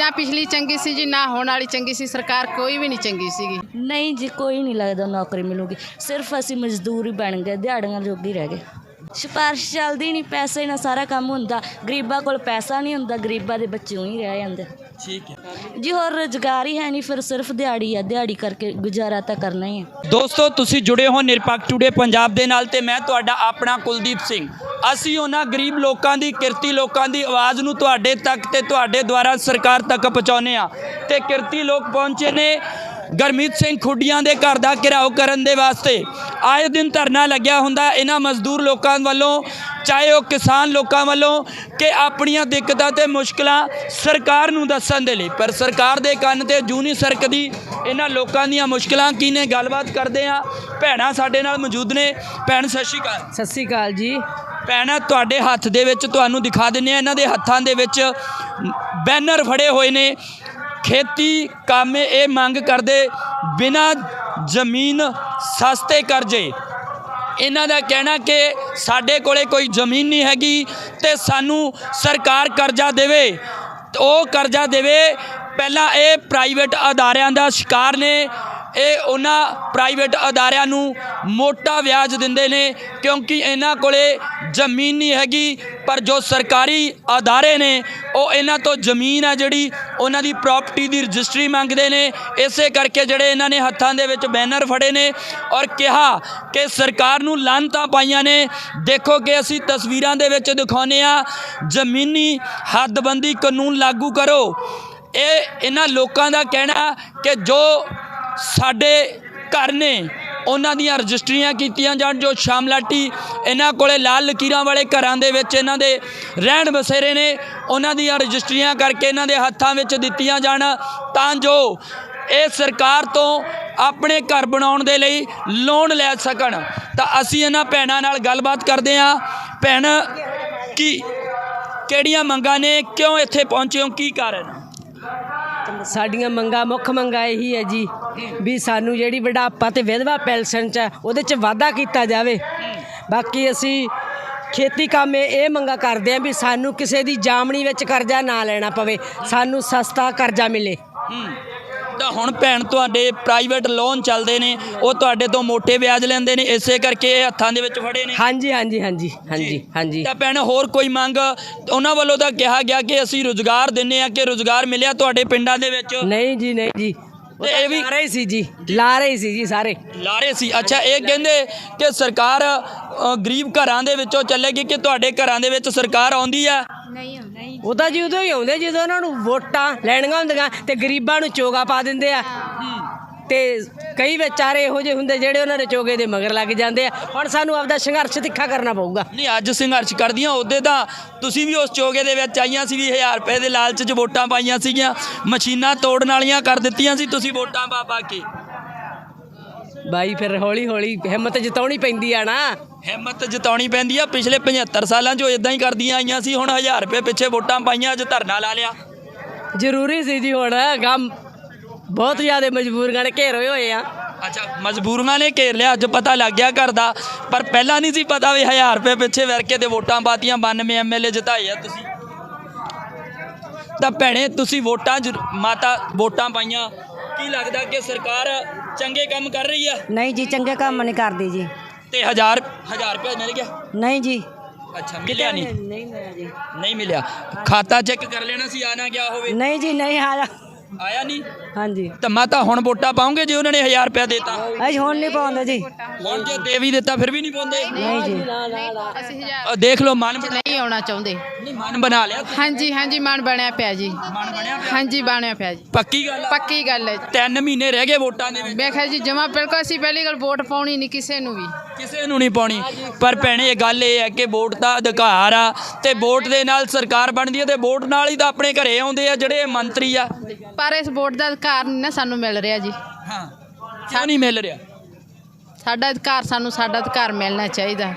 ਨਾ ਪਿਛਲੀ ਚੰਗੀ ਸੀ ਜੀ ਨਾ ਹੋਣ ਵਾਲੀ ਚੰਗੀ ਸੀ। ਸਰਕਾਰ ਕੋਈ ਵੀ ਨਹੀਂ ਚੰਗੀ ਸੀਗੀ। ਨਹੀਂ ਜੀ ਕੋਈ ਨਹੀਂ ਲੱਗਦਾ ਨੌਕਰੀ ਮਿਲੂਗੀ। ਸਿਰਫ ਅਸੀਂ ਮਜ਼ਦੂਰ ਹੀ ਬਣ ਗਏ ਦਿਹਾੜੀਆਂ ਜੋਗੀ ਰਹਿ ਗਏ। ਸਿਫਾਰਿਸ਼ ਚੱਲਦੀ ਨਹੀਂ ਪੈਸੇ ਨਾਲ ਸਾਰਾ ਕੰਮ ਹੁੰਦਾ। ਗਰੀਬਾਂ ਕੋਲ ਪੈਸਾ ਨਹੀਂ ਹੁੰਦਾ ਗਰੀਬਾਂ ਦੇ ਬੱਚੇ ਉਹੀ ਰਹਿ ਜਾਂਦੇ। ਠੀਕ ਹੈ। ਜੀ ਹੋਰ ਰੁਜ਼ਗਾਰ ਹੀ ਹੈ ਨਹੀਂ ਫਿਰ ਸਿਰਫ ਦਿਹਾੜੀ ਆ। ਦਿਹਾੜੀ ਕਰਕੇ ਗੁਜ਼ਾਰਾ ਤਾਂ ਕਰਨਾ ਹੀ ਹੈ। ਦੋਸਤੋ ਤੁਸੀਂ ਜੁੜੇ ਹੋ ਨਿਰਪੱਖ ਟੂਡੇ ਪੰਜਾਬ ਦੇ ਨਾਲ ਤੇ ਮੈਂ ਤੁਹਾਡਾ ਆਪਣਾ ਕੁਲਦੀਪ ਸਿੰਘ। ਅਸੀਂ ਉਹਨਾਂ ਗਰੀਬ ਲੋਕਾਂ ਦੀ, ਕਿਰਤੀ ਲੋਕਾਂ ਦੀ ਆਵਾਜ਼ ਨੂੰ ਤੁਹਾਡੇ ਤੱਕ ਤੇ ਤੁਹਾਡੇ ਦੁਆਰਾ ਸਰਕਾਰ ਤੱਕ ਪਹੁੰਚਾਉਂਦੇ ਆ ਤੇ ਕਿਰਤੀ ਲੋਕ ਪਹੁੰਚੇ ਨੇ ਗਰਮੀਤ ਸਿੰਘ ਖੁੱਡੀਆਂ ਦੇ ਘਰ ਦਾ ਘਿਰਾਓ ਕਰਨ ਦੇ ਵਾਸਤੇ। ਆਏ ਦਿਨ ਧਰਨਾ ਲੱਗਿਆ ਹੁੰਦਾ, ਇਹਨਾਂ ਮਜ਼ਦੂਰ ਲੋਕਾਂ ਵੱਲੋਂ, ਚਾਹੇ ਉਹ ਕਿਸਾਨ ਲੋਕਾਂ ਵੱਲੋਂ, ਕਿ ਆਪਣੀਆਂ ਦਿੱਕਤਾਂ ਤੇ ਮੁਸ਼ਕਲਾਂ ਸਰਕਾਰ ਨੂੰ ਦੱਸਣ ਦੇ ਲਈ। ਪਰ ਸਰਕਾਰ ਦੇ ਕੰਨ ਤੇ ਜੂ ਨਹੀਂ ਸਰਕਦੀ ਇਹਨਾਂ ਲੋਕਾਂ ਦੀਆਂ ਮੁਸ਼ਕਲਾਂ ਕੀ ਨੇ, ਗੱਲਬਾਤ ਕਰਦੇ ਆ ਭੈਣਾਂ ਸਾਡੇ ਨਾਲ ਮੌਜੂਦ ਨੇ। ਭੈਣ, ਸਤਿ ਸ਼੍ਰੀ ਅਕਾਲ। ਸਤਿ ਸ੍ਰੀ ਅਕਾਲ ਜੀ। ਭੈਣਾਂ ਤੁਹਾਡੇ ਹੱਥ ਦੇ ਵਿੱਚ, ਤੁਹਾਨੂੰ ਦਿਖਾ ਦਿੰਨੇ ਆ ਇਹਨਾਂ ਦੇ ਹੱਥਾਂ ਦੇ ਵਿੱਚ ਬੈਨਰ ਫੜੇ ਹੋਏ ਨੇ। ਖੇਤੀ ਕੰਮ ਇਹ ਮੰਗ ਕਰਦੇ ਬਿਨਾ ਜ਼ਮੀਨ ਸਸਤੇ ਕਰਜ਼ੇ। ਇਹਨਾਂ ਦਾ ਕਹਿਣਾ ਕਿ ਸਾਡੇ ਕੋਲੇ ਕੋਈ ਜ਼ਮੀਨ ਨਹੀਂ ਹੈਗੀ ਤੇ ਸਾਨੂੰ ਸਰਕਾਰ ਕਰਜ਼ਾ ਦੇਵੇ। ਉਹ ਕਰਜ਼ਾ ਦੇਵੇ। ਪਹਿਲਾਂ ਇਹ ਪ੍ਰਾਈਵੇਟ ਅਦਾਰਿਆਂ ਦਾ ਸ਼ਿਕਾਰ ਨੇ। ਇਹ ਉਹਨਾਂ ਪ੍ਰਾਈਵੇਟ ਅਦਾਰਿਆਂ ਨੂੰ ਮੋਟਾ ਵਿਆਜ ਦਿੰਦੇ ਨੇ ਕਿਉਂਕਿ ਇਹਨਾਂ ਕੋਲੇ ਜ਼ਮੀਨ ਨਹੀਂ ਹੈਗੀ, ਪਰ ਜੋ ਸਰਕਾਰੀ ਅਦਾਰੇ ਨੇ, ਉਹ ਇਹਨਾਂ ਤੋਂ ਜ਼ਮੀਨ ਆ ਜਿਹੜੀ ਉਹਨਾਂ ਦੀ ਪ੍ਰਾਪਰਟੀ ਦੀ ਰਜਿਸਟਰੀ ਮੰਗਦੇ ਨੇ। ਇਸੇ ਕਰਕੇ ਜਿਹੜੇ ਇਹਨਾਂ ਨੇ ਹੱਥਾਂ ਦੇ ਵਿੱਚ ਬੈਨਰ ਫੜੇ ਨੇ ਔਰ ਕਿਹਾ ਕਿ ਸਰਕਾਰ ਨੂੰ ਲਾਂਤਾਂ ਪਾਈਆਂ ਨੇ। ਦੇਖੋ ਕਿ ਅਸੀਂ ਤਸਵੀਰਾਂ ਦੇ ਵਿੱਚ ਦਿਖਾਉਂਦੇ ਆ ਜ਼ਮੀਨੀ ਹੱਦਬੰਦੀ ਕਾਨੂੰਨ ਲਾਗੂ ਕਰੋ। ਇਹ ਇਹਨਾਂ ਲੋਕਾਂ ਦਾ ਕਹਿਣਾ ਕਿ ਜੋ ਸਾਡੇ ਘਰ ਨੇ ਉਹਨਾਂ ਦੀਆਂ ਰਜਿਸਟਰੀਆਂ ਕੀਤੀਆਂ ਜਾਣ, ਜੋ ਸ਼ਾਮਲਾਟੀ ਇਹਨਾਂ ਕੋਲੇ ਲਾਲ ਲਕੀਰਾਂ ਵਾਲੇ ਘਰਾਂ ਦੇ ਵਿੱਚ ਇਹਨਾਂ ਦੇ ਰਹਿਣ ਬਸੇਰੇ ਨੇ, ਉਹਨਾਂ ਦੀਆਂ ਰਜਿਸਟਰੀਆਂ ਕਰਕੇ ਇਹਨਾਂ ਦੇ ਹੱਥਾਂ ਵਿੱਚ ਦਿੱਤੀਆਂ ਜਾਣ, ਤਾਂ ਜੋ ਇਹ ਸਰਕਾਰ ਤੋਂ ਆਪਣੇ ਘਰ ਬਣਾਉਣ ਦੇ ਲਈ ਲੋਨ ਲੈ ਸਕਣ। ਤਾਂ ਅਸੀਂ ਇਹਨਾਂ ਭੈਣਾਂ ਨਾਲ ਗੱਲਬਾਤ ਕਰਦੇ ਹਾਂ। ਭੈਣ, ਕੀ, ਕਿਹੜੀਆਂ ਮੰਗਾਂ ਨੇ, ਕਿਉਂ ਇੱਥੇ ਪਹੁੰਚੇ ਹੋ, ਕੀ ਕਾਰਨ? ਸਾਡੀਆਂ ਮੰਗਾਂ ਮੁੱਖ ਮੰਗਾਂ ਇਹੀ ਹੈ ਜੀ ਵੀ ਸਾਨੂੰ ਜਿਹੜੀ ਬੁਢਾਪਾ ਤੇ ਵਿਧਵਾ ਪੈਨਸ਼ਨ ਚ ਹੈ, ਉਹਦੇ ਚ ਵਾਧਾ ਕੀਤਾ ਜਾਵੇ। ਬਾਕੀ ਅਸੀਂ ਖੇਤੀ ਕੰਮ ਇਹ ਇਹ ਮੰਗਾ ਕਰਦੇ ਆਂ ਵੀ ਸਾਨੂੰ ਕਿਸੇ ਦੀ ਜਾਮਣੀ ਵਿੱਚ ਕਰਜ਼ਾ ਨਾ ਲੈਣਾ ਪਵੇ ਸਾਨੂੰ ਸਸਤਾ ਕਰਜ਼ਾ ਮਿਲੇ। ਤਾਂ ਹੁਣ ਭੈਣ ਤੁਹਾਡੇ ਪ੍ਰਾਈਵੇਟ ਲੋਨ ਚੱਲਦੇ ਨੇ ਉਹ ਤੁਹਾਡੇ ਤੋਂ ਮੋٹے ਵਿਆਜ ਲੈਂਦੇ ਨੇ ਇਸੇ ਕਰਕੇ ਇਹ ਹੱਥਾਂ ਦੇ ਵਿੱਚ ਫੜੇ ਨੇ। ਹਾਂਜੀ ਹਾਂਜੀ ਹਾਂਜੀ ਹਾਂਜੀ ਹਾਂਜੀ। ਤਾਂ ਭੈਣ ਹੋਰ ਕੋਈ ਮੰਗ? ਉਹਨਾਂ ਵੱਲੋਂ ਤਾਂ ਕਿਹਾ ਗਿਆ ਕਿ ਅਸੀਂ ਰੋਜ਼ਗਾਰ ਦਿੰਨੇ ਆ ਕਿ ਰੋਜ਼ਗਾਰ ਮਿਲਿਆ ਤੁਹਾਡੇ ਪਿੰਡਾਂ ਦੇ ਵਿੱਚ? ਨਹੀਂ ਜੀ ਨਹੀਂ ਜੀ। ਤੇ ਇਹ ਵੀ- ਲਾ ਰਹੇ ਸੀ ਜੀ ਲਾ ਰਹੇ ਸੀ ਜੀ ਸਾਰੇ। ਲਾਰੇ ਸੀ। ਅੱਛਾ ਇਹ ਕਹਿੰਦੇ ਕਿ ਸਰਕਾਰ ਅ, ਗਰੀਬ ਘਰਾਂ ਦੇ ਵਿੱਚੋਂ ਚੱਲੇਗੀ ਕਿ ਤੁਹਾਡੇ ਘਰਾਂ ਦੇ ਵਿੱਚ ਸਰਕਾਰ ਆਉਂਦੀ ਆ? ਉਹ ਤਾਂ ਜੀ ਉਦੋਂ ਹੀ ਆਉਂਦੇ ਜਦੋਂ ਉਹਨਾਂ ਨੂੰ ਵੋਟਾਂ ਲੈਣੀਆਂ ਹੁੰਦੀਆਂ ਤੇ ਗਰੀਬਾਂ ਨੂੰ ਚੋਗਾ ਪਾ ਦਿੰਦੇ ਆ। ਤੇ ਕਈ ਵਿਚਾਰੇ ਇਹੋ ਜਿਹੇ ਹੁੰਦੇ ਜਿਹੜੇ ਉਹਨਾਂ ਦੇ ਚੋਗੇ ਦੇ ਮਗਰ ਲੱਗ ਜਾਂਦੇ ਆ। ਹੁਣ ਸਾਨੂੰ ਆਪਦਾ ਸੰਘਰਸ਼ ਤਿੱਖਾ ਕਰਨਾ ਪਊਗਾ। ਨਹੀਂ ਅੱਜ ਸੰਘਰਸ਼ ਕਰਦੀਆਂ ਉਹਦੇ ਤਾਂ ਤੁਸੀਂ ਵੀ ਉਸ ਚੋਗੇ ਦੇ ਵਿੱਚ ਆਈਆਂ ਸੀ ਵੀ 1000 ਰੁਪਏ ਦੇ ਲਾਲਚ 'ਚ ਵੋਟਾਂ ਪਾਈਆਂ ਸੀਗੀਆਂ ਮਸ਼ੀਨਾਂ ਤੋੜਨ ਵਾਲੀਆਂ ਕਰ ਦਿੱਤੀਆਂ ਸੀ ਤੁਸੀਂ ਵੋਟਾਂ ਪਾ ਪਾ ਕੇ। ਬਾਈ ਫਿਰ ਹੌਲੀ ਹੌਲੀ ਹਿੰਮਤ ਜਤਾਉਣੀ ਪੈਂਦੀ ਆ ਨਾ। ਹਿੰਮਤ ਜਤਾਉਣੀ ਪੈਂਦੀ ਆ ਪਿਛਲੇ 75 ਸਾਲਾਂ 'ਚੋਂ ਇਦਾਂ ਹੀ ਕਰਦੀਆਂ ਆਈਆਂ ਸੀ ਹੁਣ 1000 ਰੁਪਏ ਪਿੱਛੇ ਵੋਟਾਂ ਪਾਈਆਂ ਅੱਜ ਧਰਨਾ ਲਾ ਲਿਆ। ਜ਼ਰੂਰੀ ਸੀ ਜੀ ਹੁਣ ਗਮ ਬਹੁਤ ਜ਼ਿਆਦਾ ਮਜਬੂਰੀਆਂ ਨੇ ਘੇਰੇ ਹੋਏ ਆ। ਅੱਛਾ ਮਜਬੂਰੀਆਂ ਨੇ ਘੇਰ ਲਿਆ ਅੱਜ ਪਤਾ ਲੱਗ ਗਿਆ ਘਰ ਦਾ ਪਰ ਪਹਿਲਾਂ ਨਹੀਂ ਸੀ ਪਤਾ ਵੀ 1000 ਰੁਪਏ ਪਿੱਛੇ ਵਰਕੇ ਤੇ ਵੋਟਾਂ ਪਾਤੀਆਂ 92 ਐਮਐਲਏ ਜਿਤਾਏ ਆ ਤੁਸੀਂ। ਤਾਂ ਭੈਣੇ ਤੁਸੀਂ ਵੋਟਾਂ ਮਾਤਾ ਵੋਟਾਂ ਪਾਈਆਂ। ਕੀ ਲੱਗਦਾ ਕਿ ਸਰਕਾਰ ਚੰਗੇ ਕੰਮ ਕਰ ਰਹੀ ਆ? ਨਹੀਂ ਜੀ ਚੰਗੇ ਕੰਮ ਨਹੀਂ ਕਰਦੀ ਜੀ। ਤੇ 1000 1000 ਰੁਪਏ ਮਿਲ ਗਿਆ? ਨਹੀਂ ਜੀ। ਅੱਛਾ ਮਿਲਿਆ ਨਹੀਂ? ਨਹੀਂ ਮਿਲਿਆ ਜੀ। ਨਹੀਂ ਮਿਲਿਆ। ਖਾਤਾ ਚੈੱਕ ਕਰ ਲੈਣਾ ਸੀ ਆ ਨਾ ਗਿਆ ਹੋਵੇ। ਨਹੀਂ ਜੀ ਨਹੀਂ ਆਇਆ ਆਇਆ ਨਹੀਂ? ਹਾਂਜੀ। ਤਾਂ ਮਾਤਾ ਹੁਣ ਵੋਟਾਂ ਪਾਉਂਗੇ ਜੇ ਉਹਨਾਂ ਨੇ 1000 ਰੁਪਏ ਦੇਤਾ। ਅਸੀਂ ਹੁਣ ਨਹੀਂ ਪਾਉਂਦੇ ਜੀ। ਹੁਣ ਜੇ ਦੇ ਵੀ ਦਿੱਤਾ ਫਿਰ ਵੀ ਨਹੀਂ ਪਾਉਂਦੇ। ਨਹੀਂ ਜੀ। ਅਸੀਂ ਹਜ਼ਾਰ ਦੇਖ ਲਓ ਮਨ ਬਣਾ ਨਹੀਂ ਆਉਣਾ ਚਾਹੁੰਦੇ। ਨਹੀਂ ਮਨ ਬਣਾ ਲਿਆ? ਹਾਂਜੀ ਹਾਂਜੀ ਮਨ ਬਣਿਆ ਪਿਆ ਜੀ। ਮਨ ਬਣਿਆ ਪਿਆ? ਹਾਂਜੀ ਬਣਿਆ ਪਿਆ ਜੀ। ਪੱਕੀ ਗੱਲ ਆ। ਪੱਕੀ ਗੱਲ ਹੈ ਜੀ। ਤਿੰਨ ਮਹੀਨੇ ਰਹਿ ਗਏ ਵੋਟਾਂ ਦੇ ਵਿੱਚ। ਮੈਂ ਕਿਹਾ ਜੀ ਜਮਾ ਬਿਲਕੁਲ ਅਸੀਂ ਪਹਿਲੀ ਗੱਲ ਵੋਟ ਪਾਉਣੀ ਨਹੀਂ ਕਿਸੇ ਨੂੰ ਵੀ। ਕਿਸੇ ਨੂੰ ਨਹੀਂ ਪਾਉਣੀ। ਪਰ ਭੈਣੇ ਗੱਲ ਇਹ ਹੈ ਕਿ ਵੋਟ ਦਾ ਅਧਿਕਾਰ ਆ ਤੇ ਵੋਟ ਦੇ ਨਾਲ ਸਰਕਾਰ ਬਣਦੀ ਹੈ ਤੇ ਵੋਟ ਨਾਲ ਹੀ ਤਾਂ ਆਪਣੇ ਘਰੇ ਆਉਂਦੇ ਆ ਜਿਹੜੇ ਮੰਤਰੀ ਆ। ਪਰ ਇਸ ਵੋਟ ਦਾ ਅਧਿਕਾਰ ਨਹੀਂ ਨਾ ਸਾਨੂੰ ਮਿਲ ਰਿਹਾ ਜੀ। ਹਾਂ। ਕਿਉਂ ਨਹੀਂ ਮਿਲ ਰਿਹਾ? ਸਾਡਾ ਅਧਿਕਾਰ ਸਾਨੂੰ ਸਾਡਾ ਅਧਿਕਾਰ ਮਿਲਣਾ ਚਾਹੀਦਾ।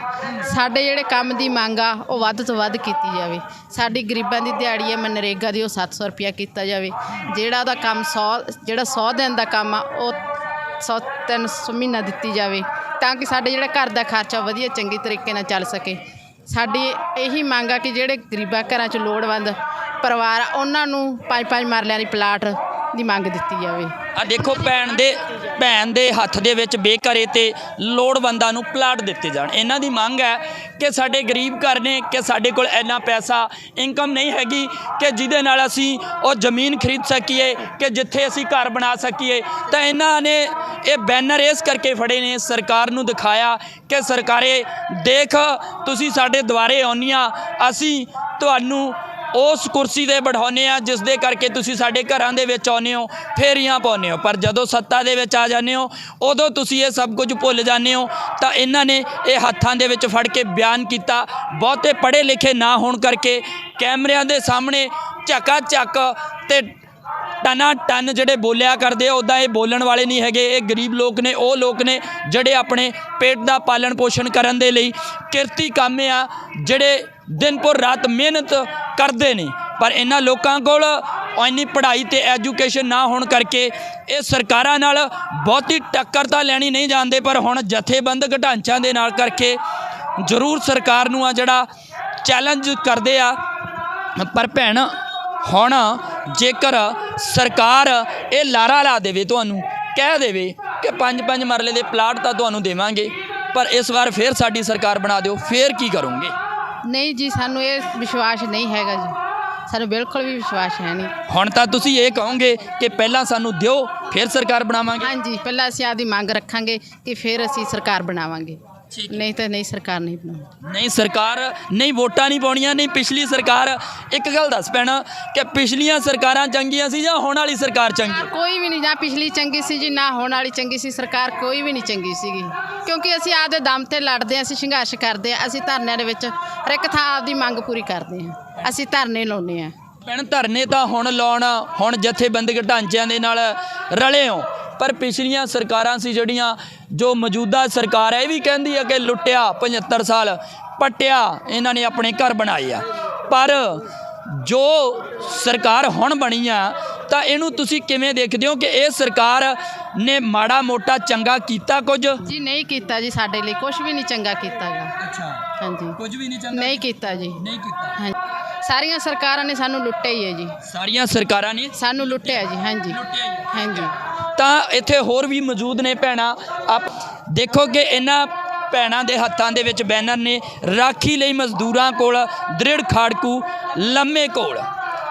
ਸਾਡੇ ਜਿਹੜੇ ਕੰਮ ਦੀ ਮੰਗ ਆ ਉਹ ਵੱਧ ਤੋਂ ਵੱਧ ਕੀਤੀ ਜਾਵੇ। ਸਾਡੀ ਗਰੀਬਾਂ ਦੀ ਦਿਹਾੜੀ ਹੈ ਮਨਰੇਗਾ ਦੀ ਉਹ 700 ਰੁਪਿਆ ਕੀਤਾ ਜਾਵੇ। ਜਿਹੜਾ ਉਹਦਾ ਕੰਮ 100 ਜਿਹੜਾ 100 ਦਿਨ ਦਾ ਕੰਮ ਆ ਉਹ 100 300 ਮਹੀਨਾ ਦਿੱਤੀ ਜਾਵੇ। ਤਾਂ ਕਿ ਸਾਡੇ ਜਿਹੜਾ ਘਰ ਦਾ ਖਰਚਾ ਵਧੀਆ ਚੰਗੀ ਤਰੀਕੇ ਨਾਲ ਚੱਲ ਸਕੇ। ਸਾਡੀ ਇਹੀ ਮੰਗ ਆ ਕਿ ਜਿਹੜੇ ਗਰੀਬਾਂ ਘਰਾਂ 'ਚ ਲੋੜਵੰਦ ਪਰਿਵਾਰ ਆ, ਉਹਨਾਂ ਨੂੰ ਪੰਜ ਪੰਜ ਮਰਲਿਆਂ ਦੀ ਪਲਾਟ ਦੀ ਮੰਗ ਦਿੱਤੀ ਜਾਵੇ। ਆ ਦੇਖੋ, ਭੈਣ ਦੇ ਭੈਣ ਦੇ ਹੱਥ ਦੇ ਵਿੱਚ ਬੇਘਰੇ ਤੇ ਲੋੜਵੰਦਾਂ ਨੂੰ ਪਲਾਟ ਦਿੱਤੇ ਜਾਣ। ਇਹਨਾਂ ਦੀ ਮੰਗ ਹੈ ਕਿ ਸਾਡੇ ਗਰੀਬ ਘਰ ਨੇ, ਕਿ ਸਾਡੇ ਕੋਲ ਇੰਨਾ ਪੈਸਾ ਇਨਕਮ ਨਹੀਂ ਹੈਗੀ, ਕਿ ਜਿਹਦੇ ਨਾਲ ਅਸੀਂ ਉਹ ਜ਼ਮੀਨ ਖਰੀਦ ਸਕੀਏ, ਕਿ ਜਿੱਥੇ ਅਸੀਂ ਘਰ ਬਣਾ ਸਕੀਏ। ਤਾਂ ਇਹਨਾਂ ਨੇ ਇਹ ਬੈਨਰ ਇਸ ਕਰਕੇ ਫੜੇ ਨੇ, ਸਰਕਾਰ ਨੂੰ ਦਿਖਾਇਆ ਕਿ ਸਰਕਾਰੇ, ਦੇਖ, ਤੁਸੀਂ ਸਾਡੇ ਦੁਆਰੇ ਆਉਂਦੀਆਂ, ਅਸੀਂ ਤੁਹਾਨੂੰ ਉਸ ਕੁਰਸੀ ਤੇ ਬਿਠਾਉਂਦੇ ਆ ਜਿਸ ਦੇ ਕਰਕੇ ਤੁਸੀਂ ਸਾਡੇ ਘਰਾਂ ਦੇ ਵਿੱਚ ਆਉਂਦੇ ਹੋ, ਫੇਰੀਆਂ ਪਾਉਂਦੇ ਹੋ। ਪਰ ਜਦੋਂ ਸੱਤਾ ਦੇ ਵਿੱਚ ਆ ਜਾਂਦੇ ਹੋ, ਉਦੋਂ ਤੁਸੀਂ ਇਹ ਸਭ ਕੁਝ ਭੁੱਲ ਜਾਂਦੇ ਹੋ, ਤਾਂ ਇਹਨਾਂ ਨੇ ਇਹ ਹੱਥਾਂ ਦੇ ਵਿੱਚ ਫੜ ਕੇ ਬਿਆਨ ਕੀਤਾ। ਬਹੁਤੇ ਪੜ੍ਹੇ ਲਿਖੇ ਨਾ ਹੋਣ ਕਰਕੇ ਕੈਮਰਿਆਂ ਦੇ ਸਾਹਮਣੇ ਝਕਾ ਝੱਕ ਤੇ ਟਨਾ ਟਨ ਜਿਹੜੇ ਬੋਲਿਆ ਕਰਦੇ ਆ ਉਦਾਂ ਇਹ ਬੋਲਣ ਵਾਲੇ ਨਹੀਂ ਹੈਗੇ। ਇਹ ਗਰੀਬ ਲੋਕ ਨੇ, ਉਹ ਲੋਕ ਨੇ ਜਿਹੜੇ ਆਪਣੇ ਪੇਟ ਦਾ ਪਾਲਣ ਪੋਸ਼ਣ ਕਰਨ ਦੇ ਲਈ ਕਿਰਤੀ ਕੰਮ ਆ, ਜਿਹੜੇ ਦਿਨ ਪੁਰ ਰਾਤ ਮਿਹਨਤ ਕਰਦੇ ਨੇ। ਪਰ ਇਹਨਾਂ ਲੋਕਾਂ ਕੋਲ ਇੰਨੀ ਪੜ੍ਹਾਈ ਤੇ ਐਜੂਕੇਸ਼ਨ ਨਾ ਹੋਣ ਕਰਕੇ ਇਹ ਸਰਕਾਰਾਂ ਨਾਲ ਬਹੁਤੀ ਟੱਕਰ ਤਾਂ ਲੈਣੀ ਨਹੀਂ ਜਾਂਦੇ, ਪਰ ਹੁਣ ਜਥੇਬੰਦਕ ਢਾਂਚਿਆਂ ਦੇ ਨਾਲ ਕਰਕੇ ਜ਼ਰੂਰ ਸਰਕਾਰ ਨੂੰ ਆ ਜਿਹੜਾ ਚੈਲੰਜ ਕਰਦੇ ਆ। ਪਰ ਭੈਣ, ਹੁਣ ਜੇਕਰ ਸਰਕਾਰ ਇਹ ਲਾਰਾ ਲਾ ਦੇਵੇ ਤੁਹਾਨੂੰ, ਕਹਿ ਦੇਵੇ ਕਿ ਪੰਜ ਪੰਜ ਮਰਲੇ ਦੇ ਪਲਾਟ ਤਾਂ ਤੁਹਾਨੂੰ ਦੇਵਾਂਗੇ, ਪਰ ਇਸ ਵਾਰ ਫੇਰ ਸਾਡੀ ਸਰਕਾਰ ਬਣਾ ਦਿਓ, ਫੇਰ ਕੀ ਕਰੋਗੇ? ਨਹੀਂ ਜੀ ਸਾਨੂੰ ਇਹ ਵਿਸ਼ਵਾਸ ਨਹੀਂ ਹੈਗਾ ਜੀ। ਸਾਨੂੰ ਬਿਲਕੁਲ ਵੀ ਵਿਸ਼ਵਾਸ ਹੈ ਨਹੀਂ। ਹੁਣ ਤਾਂ ਤੁਸੀਂ ਇਹ ਕਹੋਗੇ ਕਿ ਪਹਿਲਾਂ ਸਾਨੂੰ ਦਿਓ ਫੇਰ ਸਰਕਾਰ ਬਣਾਵਾਂਗੇ? ਹਾਂਜੀ ਪਹਿਲਾਂ ਅਸੀਂ ਆਪਦੀ ਮੰਗ ਰੱਖਾਂਗੇ ਕਿ ਫਿਰ ਅਸੀਂ ਸਰਕਾਰ ਬਣਾਵਾਂਗੇ। ਨਹੀਂ ਤਾਂ ਨਹੀਂ ਸਰਕਾਰ ਨਹੀਂ ਬਣਾਉਂਦੀ। ਨਹੀਂ ਸਰਕਾਰ ਨਹੀਂ ਵੋਟਾਂ ਨਹੀਂ ਪਾਉਣੀਆਂ ਨਹੀਂ ਪਿਛਲੀ ਸਰਕਾਰ। ਇੱਕ ਗੱਲ ਦੱਸ ਪੈਣਾ ਕਿ ਪਿਛਲੀਆਂ ਸਰਕਾਰਾਂ ਚੰਗੀਆਂ ਸੀ ਜਾਂ ਹੁਣ ਵਾਲੀ ਸਰਕਾਰ ਚੰਗੀ? ਕੋਈ ਵੀ ਨਹੀਂ ਜਾਂ ਪਿਛਲੀ ਚੰਗੀ ਸੀ ਜੀ ਨਾ ਹੋਣ ਵਾਲੀ ਚੰਗੀ ਸੀ ਸਰਕਾਰ ਕੋਈ ਵੀ ਨਹੀਂ ਚੰਗੀ ਸੀਗੀ। ਕਿਉਂਕਿ ਅਸੀਂ ਆਪਦੇ ਦਮ ਤੇ ਲੜਦੇ ਹਾਂ ਅਸੀਂ ਸੰਘਰਸ਼ ਕਰਦੇ ਹਾਂ ਅਸੀਂ ਧਰਨਿਆਂ ਦੇ ਵਿੱਚ ਹਰ ਇੱਕ ਥਾਂ ਆਪਦੀ ਮੰਗ ਪੂਰੀ ਕਰਦੇ ਹਾਂ। ਅਸੀਂ ਧਰਨੇ ਲਾਉਂਦੇ ਹਾਂ। ਭੈਣ ਧਰਨੇ ਤਾਂ ਹੁਣ ਲਾਉਣ ਹੁਣ ਜਥੇਬੰਦਕ ਢਾਂਚਿਆਂ ਦੇ ਨਾਲ ਰਲੇ ਹੋ। ਪਰ ਪਿਛਲੀਆਂ ਸਰਕਾਰਾਂ ਸੀ ਜਿਹੜੀਆਂ ਜੋ ਮੌਜੂਦਾ ਸਰਕਾਰ ਹੈ ਇਹ ਵੀ ਕਹਿੰਦੀ ਹੈ ਕਿ ਲੁੱਟਿਆ 75 ਸਾਲ ਪਟਿਆ ਇਹਨਾਂ ਨੇ ਆਪਣੇ ਘਰ ਬਣਾਏ ਆ। ਪਰ ਜੋ ਸਰਕਾਰ ਹੁਣ ਬਣੀ ਆ ਤਾਂ ਇਹਨੂੰ ਤੁਸੀਂ ਕਿਵੇਂ ਦੇਖਦੇ ਹੋ ਕਿ ਇਹ ਸਰਕਾਰ ਨੇ ਮਾੜਾ ਮੋਟਾ ਚੰਗਾ ਕੀਤਾ ਕੁਝ? ਜੀ ਨਹੀਂ ਕੀਤਾ ਜੀ ਸਾਡੇ ਲਈ ਕੁਝ ਵੀ ਨਹੀਂ ਚੰਗਾ ਕੀਤਾਗਾ ਅੱਛਾ। ਹਾਂਜੀ। ਕੁਝ ਵੀ ਨਹੀਂ ਨਹੀਂ ਕੀਤਾ ਜੀ। ਨਹੀਂ ਕੀਤਾ। ਹਾਂਜੀ। ਸਾਰੀਆਂ ਸਰਕਾਰਾਂ ਨੇ ਸਾਨੂੰ ਲੁੱਟਿਆ ਹੀ ਹੈ ਜੀ। ਸਾਰੀਆਂ ਸਰਕਾਰਾਂ ਨੇ? ਸਾਨੂੰ ਲੁੱਟਿਆ ਜੀ ਹਾਂਜੀ। ਲੁੱਟਿਆ ਹੀ ਹੈ। ਹਾਂਜੀ। ਤਾਂ ਇੱਥੇ ਹੋਰ ਵੀ ਮੌਜੂਦ ਨੇ ਭੈਣਾਂ। ਆਪ ਦੇਖੋ ਕਿ ਇਹਨਾਂ ਭੈਣਾਂ ਦੇ ਹੱਥਾਂ ਦੇ ਵਿੱਚ ਬੈਨਰ ਨੇ, ਰਾਖੀ ਲਈ ਮਜ਼ਦੂਰਾਂ ਕੋਲ, ਦ੍ਰਿੜ ਖਾੜਕੂ, ਲੰਮੇ ਕੋਲ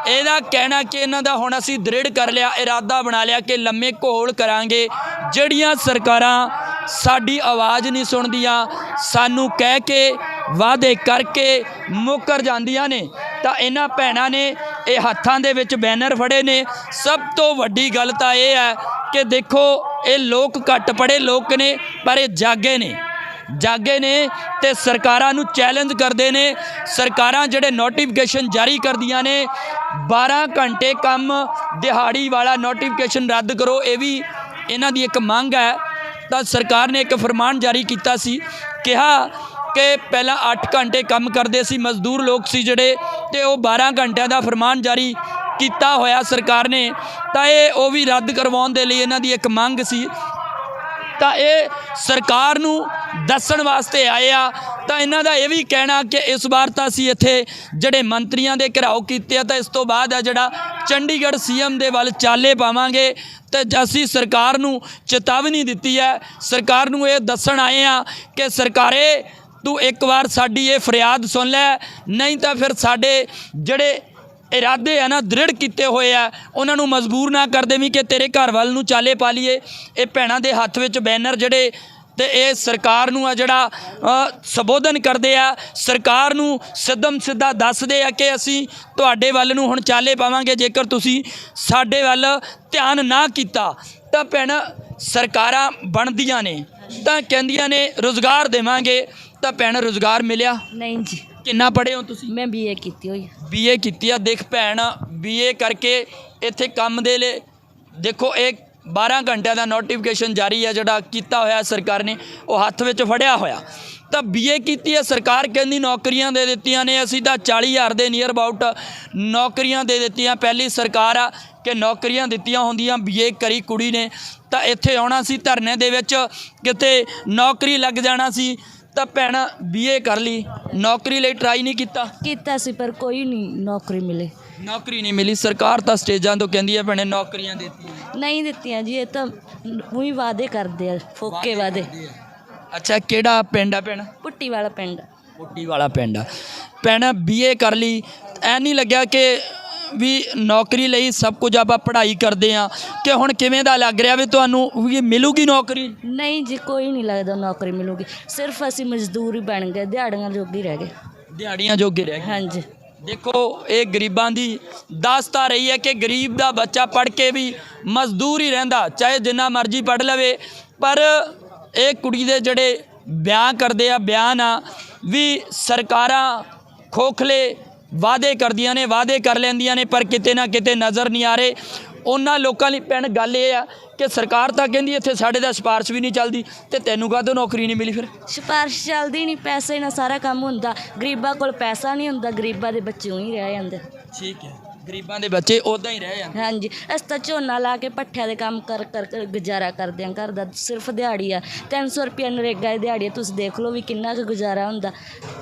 ਇਹਦਾ ਕਹਿਣਾ ਕਿ ਇਹਨਾਂ ਦਾ ਹੁਣ ਅਸੀਂ ਦ੍ਰਿੜ ਕਰ ਲਿਆ, ਇਰਾਦਾ ਬਣਾ ਲਿਆ ਕਿ ਲੰਮੇ ਘੋਲ ਕਰਾਂਗੇ। ਜਿਹੜੀਆਂ ਸਰਕਾਰਾਂ ਸਾਡੀ ਆਵਾਜ਼ ਨਹੀਂ ਸੁਣਦੀਆਂ, ਸਾਨੂੰ ਕਹਿ ਕੇ, ਵਾਅਦੇ ਕਰਕੇ ਮੁੱਕਰ ਜਾਂਦੀਆਂ ਨੇ, ਤਾਂ ਇਹਨਾਂ ਭੈਣਾਂ ਨੇ ਇਹ ਹੱਥਾਂ ਦੇ ਵਿੱਚ ਬੈਨਰ ਫੜੇ ਨੇ। ਸਭ ਤੋਂ ਵੱਡੀ ਗੱਲ ਤਾਂ ਇਹ ਹੈ ਕਿ ਦੇਖੋ, ਇਹ ਲੋਕ ਘੱਟ ਪੜੇ ਲੋਕ ਨੇ, ਪਰ ਇਹ ਜਾਗੇ ਨੇ। ਜਾਗੇ ਨੇ ਤੇ ਸਰਕਾਰਾਂ ਨੂੰ ਚੈਲੰਜ ਕਰਦੇ ਨੇ। ਸਰਕਾਰਾਂ ਜਿਹੜੇ ਨੋਟੀਫਿਕੇਸ਼ਨ ਜਾਰੀ ਕਰਦੀਆਂ ਨੇ 12 ਘੰਟੇ ਕੰਮ ਦਿਹਾੜੀ ਵਾਲਾ ਨੋਟੀਫਿਕੇਸ਼ਨ ਰੱਦ ਕਰੋ, ਇਹ ਵੀ ਇਹਨਾਂ ਦੀ ਇੱਕ ਮੰਗ ਹੈ। ਤਾਂ ਸਰਕਾਰ ਨੇ ਇੱਕ ਫਰਮਾਨ ਜਾਰੀ ਕੀਤਾ ਸੀ, ਕਿਹਾ ਕਿ ਪਹਿਲਾਂ 8 ਘੰਟੇ ਕੰਮ ਕਰਦੇ ਸੀ, ਮਜ਼ਦੂਰ ਲੋਕ ਸੀ ਜਿਹੜੇ, ਤੇ ਉਹ 12 ਘੰਟਿਆਂ ਦਾ ਫਰਮਾਨ ਜਾਰੀ ਕੀਤਾ ਹੋਇਆ ਸਰਕਾਰ ਨੇ, ਤਾਂ ਇਹ ਉਹ ਵੀ ਰੱਦ ਕਰਵਾਉਣ ਦੇ ਲਈ ਇਹਨਾਂ ਦੀ ਇੱਕ ਮੰਗ ਸੀ। ਤਾਂ ਇਹ ਸਰਕਾਰ ਨੂੰ ਦੱਸਣ ਵਾਸਤੇ ਆਏ ਆ, ਤਾਂ ਇਹਨਾਂ ਦਾ ਇਹ ਵੀ ਕਹਿਣਾ ਕਿ ਇਸ ਵਾਰ ਤਾਂ ਅਸੀਂ ਇੱਥੇ ਜਿਹੜੇ ਮੰਤਰੀਆਂ ਦੇ ਘਿਰਾਓ ਕੀਤੇ ਆ, ਤਾਂ ਇਸ ਤੋਂ ਬਾਅਦ ਆ ਜਿਹੜਾ ਚੰਡੀਗੜ੍ਹ ਸੀਐਮ ਦੇ ਵੱਲ ਚਾਲੇ ਪਾਵਾਂਗੇ, ਤੇ ਅਸੀਂ ਸਰਕਾਰ ਨੂੰ ਚੇਤਾਵਨੀ ਦਿੱਤੀ ਹੈ। ਸਰਕਾਰ ਨੂੰ ਇਹ ਦੱਸਣ ਆਏ ਆ ਕਿ ਸਰਕਾਰੇ, ਤੂੰ ਇੱਕ ਵਾਰ ਸਾਡੀ ਇਹ ਫਰਿਆਦ ਸੁਣ ਲੈ, ਨਹੀਂ ਤਾਂ ਫਿਰ ਸਾਡੇ ਜਿਹੜੇ ਇਰਾਦੇ ਆ ਨਾ, ਦ੍ਰਿੜ ਕੀਤੇ ਹੋਏ ਆ। ਉਹਨਾਂ ਨੂੰ ਮਜਬੂਰ ਨਾ ਕਰ ਦੇਵੀਂ ਕਿ ਤੇਰੇ ਘਰ ਵੱਲ ਨੂੰ ਚਾਲੇ ਪਾ ਲਈਏ। ਇਹ ਭੈਣਾਂ ਦੇ ਹੱਥ ਵਿੱਚ ਬੈਨਰ ਜਿਹੜੇ ਤੇ ਇਹ ਸਰਕਾਰ ਨੂੰ ਆ ਜਿਹੜਾ ਸੰਬੋਧਨ ਕਰਦੇ ਆ। ਸਰਕਾਰ ਨੂੰ ਸਿੱਧਮ ਸਿੱਧਾ ਦੱਸਦੇ ਆ ਕਿ ਅਸੀਂ ਤੁਹਾਡੇ ਵੱਲ ਨੂੰ ਹੁਣ ਚਾਲੇ ਪਾਵਾਂਗੇ। ਜੇਕਰ ਤੁਸੀਂ ਸਾਡੇ ਵੱਲ ਧਿਆਨ ਨਾ ਕੀਤਾ, ਤਾਂ ਭੈਣ, ਸਰਕਾਰਾਂ ਬਣਦੀਆਂ ਨੇ। ਤਾਂ ਕਹਿੰਦੀਆਂ ਨੇ, ਰੋਜ਼ਗਾਰ ਦੇਵਾਂਗੇ। ਤਾਂ ਭੈਣ ਰੋਜ਼ਗਾਰ ਮਿਲਿਆ? ਨਹੀਂ ਜੀ। ਕਿੰਨਾ ਪੜ੍ਹੇ ਹੋ ਤੁਸੀਂ? ਮੈਂ ਬੀਏ ਕੀਤੀ ਹੋਈ ਆ। ਬੀਏ ਕੀਤੀ ਆ। ਦੇਖ ਭੈਣ ਬੀਏ ਕਰਕੇ ਇੱਥੇ ਕੰਮ ਦੇ ਲਈ ਦੇਖੋ ਇਹ 12 ਘੰਟਿਆਂ ਦਾ ਨੋਟੀਫਿਕੇਸ਼ਨ ਜਾਰੀ ਹੈ ਜਿਹੜਾ ਕੀਤਾ ਹੋਇਆ ਸਰਕਾਰ ਨੇ। ਉਹ ਹੱਥ ਵਿੱਚ ਫੜਿਆ ਹੋਇਆ। ਤਾਂ ਬੀਏ ਕੀਤੀ ਹੈ ਸਰਕਾਰ ਕਹਿੰਦੀ ਨੌਕਰੀਆਂ ਦੇ ਦਿੱਤੀਆਂ ਨੇ। ਅਸੀਂ ਤਾਂ 40000 ਦੇ ਨੀਅਰ ਅਬਾਊਟ ਨੌਕਰੀਆਂ ਦੇ ਦਿੱਤੀਆਂ। ਪਹਿਲੀ ਸਰਕਾਰ ਆ ਕਿ ਨੌਕਰੀਆਂ ਦਿੱਤੀਆਂ ਹੁੰਦੀਆਂ। ਬੀਏ ਕਰੀ ਕੁੜੀ ਨੇ। ਤਾਂ ਇੱਥੇ ਆਉਣਾ ਸੀ। ਧਰਨੇ ਦੇ ਵਿੱਚ ਕਿਤੇ ਨੌਕਰੀ ਲੱਗ ਜਾਣਾ ਸੀ। ਤਾਂ ਭੈਣ ਬੀਏ ਕਰ ਲਈ ਨੌਕਰੀ ਲਈ ਟਰਾਈ ਨਹੀਂ ਕੀਤਾ? ਕੀਤਾ ਸੀ ਪਰ ਕੋਈ ਨਹੀਂ ਨੌਕਰੀ ਮਿਲੇ। ਨੌਕਰੀ ਨਹੀਂ ਮਿਲੀ ਸਰਕਾਰ ਤਾਂ ਸਟੇਜਾਂ ਤੋਂ ਕਹਿੰਦੀ ਹੈ ਭੈਣੇ ਨੌਕਰੀਆਂ ਦਿੱਤੀਆਂ। ਨਹੀਂ ਦਿੱਤੀਆਂ ਜੀ ਇਹ ਤਾਂ ਉਹੀ ਵਾਅਦੇ ਕਰਦੇ ਆ ਫੋਕੇ ਵਾਅਦੇ ਅੱਛਾ ਕਿਹੜਾ ਪਿੰਡ ਆ ਭੈਣ? ਪੁੱਟੀ ਵਾਲਾ ਪਿੰਡ। ਪੁੱਟੀ ਵਾਲਾ ਪਿੰਡ ਆ। ਭੈਣ ਬੀਏ ਕਰ ਲਈ ਐ ਨਹੀਂ ਲੱਗਿਆ ਕਿ ਵੀ ਨੌਕਰੀ ਲਈ ਸਭ ਕੁਝ ਆਪਾਂ ਪੜ੍ਹਾਈ ਕਰਦੇ ਆ ਕਿ ਹੁਣ ਕਿਵੇਂ ਦਾ ਲੱਗ ਰਿਹਾ ਵੀ ਤੁਹਾਨੂੰ ਵੀ ਮਿਲੂਗੀ ਨੌਕਰੀ? ਨਹੀਂ ਜੀ ਕੋਈ ਨਹੀਂ ਲੱਗਦਾ ਨੌਕਰੀ ਮਿਲੂਗੀ। ਸਿਰਫ ਅਸੀਂ ਮਜ਼ਦੂਰ ਹੀ ਬਣ ਗਏ ਦਿਹਾੜੀਆਂ ਜੋਗੀ ਰਹਿ ਗਏ। ਦਿਹਾੜੀਆਂ ਜੋਗੇ ਰਹਿ ਗਏ। ਹਾਂਜੀ। ਦੇਖੋ ਇਹ ਗਰੀਬਾਂ ਦੀ ਦਾਸਤਾ ਰਹੀ ਹੈ ਕਿ ਗਰੀਬ ਦਾ ਬੱਚਾ ਪੜ੍ਹ ਕੇ ਵੀ ਮਜ਼ਦੂਰ ਹੀ ਰਹਿੰਦਾ ਚਾਹੇ ਜਿੰਨਾ ਮਰਜ਼ੀ ਪੜ੍ਹ ਲਵੇ। ਪਰ ਇਹ ਕੁੜੀ ਦੇ ਜਿਹੜੇ ਬਿਆਨ ਕਰਦੇ ਆ ਬਿਆਨ ਆ ਵੀ ਸਰਕਾਰਾਂ ਖੋਖਲੇ ਵਾਅਦੇ ਕਰਦੀਆਂ ਨੇ ਵਾਅਦੇ ਕਰ ਲੈਂਦੀਆਂ ਨੇ ਪਰ ਕਿਤੇ ਨਾ ਕਿਤੇ ਨਜ਼ਰ ਨਹੀਂ ਆ ਰਹੇ। ਉਹਨਾਂ ਲੋਕਾਂ ਲਈ ਪੈਣ ਗੱਲ ਇਹ ਆ ਕਿ ਸਰਕਾਰ ਤਾਂ ਕਹਿੰਦੀ ਇੱਥੇ ਸਾਡੇ ਦਾ ਸਿਫਾਰਿਸ਼ ਵੀ ਨਹੀਂ ਚੱਲਦੀ ਤੇ ਤੈਨੂੰ ਕਾਹਤੋਂ ਨੌਕਰੀ ਨਹੀਂ ਮਿਲੀ ਫਿਰ? ਸਿਫਾਰਿਸ਼ ਚੱਲਦੀ ਨਹੀਂ ਪੈਸੇ ਨਾਲ ਸਾਰਾ ਕੰਮ ਹੁੰਦਾ। ਗਰੀਬਾਂ ਕੋਲ ਪੈਸਾ ਨਹੀਂ ਹੁੰਦਾ ਗਰੀਬਾਂ ਦੇ ਬੱਚੇ ਉਹੀ ਰਹਿ ਜਾਂਦੇ। ਠੀਕ ਹੈ। ਗਰੀਬਾਂ ਦੇ ਬੱਚੇ ਉਦਾਂ ਹੀ ਰਹਿ ਜਾਂਦੇ। ਹਾਂਜੀ ਅਸੀਂ ਤਾਂ ਝੋਨਾ ਲਾ ਕੇ ਪੱਠਿਆਂ ਦੇ ਕੰਮ ਕਰ ਕਰ ਕਰ ਗੁਜ਼ਾਰਾ ਕਰਦੇ ਹਾਂ ਘਰ ਦਾ ਸਿਰਫ ਦਿਹਾੜੀ ਆ। 300 ਰੁਪਏ ਨਰੇਗਾ ਦੀ ਦਿਹਾੜੀ ਆ, ਤੁਸੀਂ ਦੇਖ ਲਓ ਵੀ ਕਿੰਨਾ ਕੁ ਗੁਜ਼ਾਰਾ ਹੁੰਦਾ।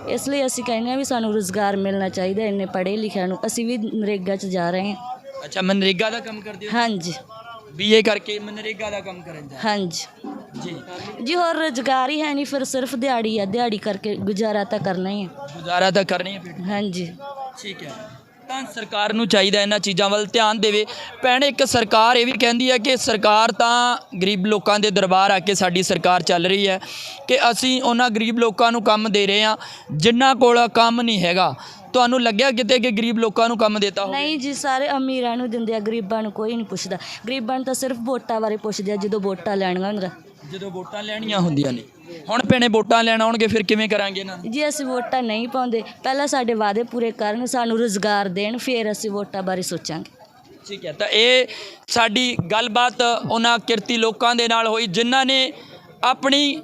ਇਸ ਲਈ ਅਸੀਂ ਕਹਿੰਦੇ ਹਾਂ ਵੀ ਸਾਨੂੰ ਰੋਜ਼ਗਾਰ ਮਿਲਣਾ ਚਾਹੀਦਾ ਇੰਨੇ ਪੜ੍ਹੇ ਲਿਖਿਆਂ ਨੂੰ ਅਸੀਂ ਵੀ ਨਰੇਗਾ 'ਚ ਜਾ ਰਹੇ ਹਾਂ। ਅੱਛਾ ਮਨਰੇਗਾ ਦਾ ਕੰਮ ਕਰਦੇ ਹੋ? ਹਾਂਜੀ। ਬੀਏ ਕਰਕੇ ਮਨਰੇਗਾ ਦਾ ਕੰਮ ਕਰਨ ਜਾ ਹਾਂਜੀ। ਜੀ। ਜੀ ਹੋਰ ਰੋਜ਼ਗਾਰ ਹੀ ਹੈ ਨਹੀਂ ਫਿਰ ਸਿਰਫ ਦਿਹਾੜੀ ਆ ਦਿਹਾੜੀ ਕਰਕੇ ਗੁਜ਼ਾਰਾ ਤਾਂ ਕਰਨਾ ਹੀ ਹੈ ਗੁਜ਼ਾਰਾ ਤਾਂ ਕਰਨੀ ਹੈ ਫਿਰ। ਹਾਂਜੀ। ਠੀਕ ਹੈ। ਤਾਂ ਸਰਕਾਰ ਨੂੰ ਚਾਹੀਦਾ ਇਹਨਾਂ ਚੀਜ਼ਾਂ ਵੱਲ ਧਿਆਨ ਦੇਵੇ। ਭੈਣ, ਇੱਕ ਸਰਕਾਰ ਇਹ ਵੀ ਕਹਿੰਦੀ ਹੈ ਕਿ ਸਰਕਾਰ ਤਾਂ ਗਰੀਬ ਲੋਕਾਂ ਦੇ ਦਰਬਾਰ ਆ ਕੇ ਸਾਡੀ ਸਰਕਾਰ ਚੱਲ ਰਹੀ ਹੈ ਕਿ ਅਸੀਂ ਉਹਨਾਂ ਗਰੀਬ ਲੋਕਾਂ ਨੂੰ ਕੰਮ ਦੇ ਰਹੇ ਹਾਂ, ਜਿਨ੍ਹਾਂ ਕੋਲ ਕੰਮ ਨਹੀਂ ਹੈਗਾ। ਤੁਹਾਨੂੰ ਲੱਗਿਆ ਕਿਤੇ ਕਿ ਗਰੀਬ ਲੋਕਾਂ ਨੂੰ ਕੰਮ ਦਿੱਤਾ ਹੋਵੇ? ਨਹੀਂ ਜੀ, ਸਾਰੇ ਅਮੀਰਾਂ ਨੂੰ ਦਿੰਦੇ ਆ, ਗਰੀਬਾਂ ਨੂੰ ਕੋਈ ਨਹੀਂ ਪੁੱਛਦਾ। ਗਰੀਬਾਂ ਨੂੰ ਤਾਂ ਸਿਰਫ ਵੋਟਾਂ ਬਾਰੇ ਪੁੱਛਦੇ ਆ, ਜਦੋਂ ਵੋਟਾਂ ਲੈਣੀਆਂ ਹੁੰਦਾ ਜਦੋਂ ਵੋਟਾਂ ਲੈਣੀਆਂ ਹੁੰਦੀਆਂ ਨੇ। ਹੁਣ ਭੈਣੇ ਵੋਟਾਂ ਲੈਣ ਆਉਣਗੇ ਫਿਰ ਕਿਵੇਂ ਕਰਾਂਗੇ ਇਹਨਾਂ ਨੂੰ? ਜੀ ਅਸੀਂ ਵੋਟਾਂ ਨਹੀਂ ਪਾਉਂਦੇ ਪਹਿਲਾਂ ਸਾਡੇ ਵਾਅਦੇ ਪੂਰੇ ਕਰਨ ਸਾਨੂੰ ਰੋਜ਼ਗਾਰ ਦੇਣ ਫਿਰ ਅਸੀਂ ਵੋਟਾਂ ਬਾਰੇ ਸੋਚਾਂਗੇ। ਠੀਕ ਹੈ ਤਾਂ ਇਹ ਸਾਡੀ ਗੱਲਬਾਤ ਉਹਨਾਂ ਕਿਰਤੀ ਲੋਕਾਂ ਦੇ ਨਾਲ ਹੋਈ ਜਿਨ੍ਹਾਂ ਨੇ ਆਪਣੀ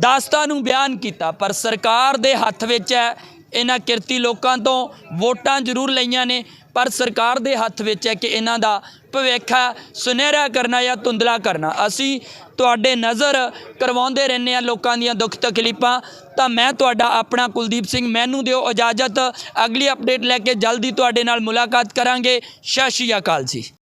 ਦਾਸਤਾਂ ਨੂੰ ਬਿਆਨ ਕੀਤਾ। ਪਰ ਸਰਕਾਰ ਦੇ ਹੱਥ ਵਿੱਚ ਹੈ ਇਹਨਾਂ ਕਿਰਤੀ ਲੋਕਾਂ ਤੋਂ ਵੋਟਾਂ ਜ਼ਰੂਰ ਲਈਆਂ ਨੇ। ਪਰ ਸਰਕਾਰ ਦੇ ਹੱਥ ਵਿੱਚ ਹੈ ਕਿ ਇਹਨਾਂ ਦਾ ਭਵਿੱਖ ਹੈ, ਸੁਨਹਿਰਾ ਕਰਨਾ ਜਾਂ ਧੁੰਦਲਾ ਕਰਨਾ। ਅਸੀਂ ਤੁਹਾਡੇ ਨਜ਼ਰ ਕਰਵਾਉਂਦੇ ਰਹਿੰਦੇ ਆ ਲੋਕਾਂ ਦੀਆਂ ਦੁੱਖ ਤਕਲੀਫਾਂ। ਤਾਂ ਮੈਂ ਤੁਹਾਡਾ ਆਪਣਾ ਕੁਲਦੀਪ ਸਿੰਘ, ਮੈਨੂੰ ਦਿਓ ਇਜਾਜ਼ਤ। ਅਗਲੀ ਅਪਡੇਟ ਲੈ ਕੇ ਜਲਦੀ ਤੁਹਾਡੇ ਨਾਲ ਮੁਲਾਕਾਤ ਕਰਾਂਗੇ। ਸਤਿ ਸ਼੍ਰੀ ਅਕਾਲ ਜੀ।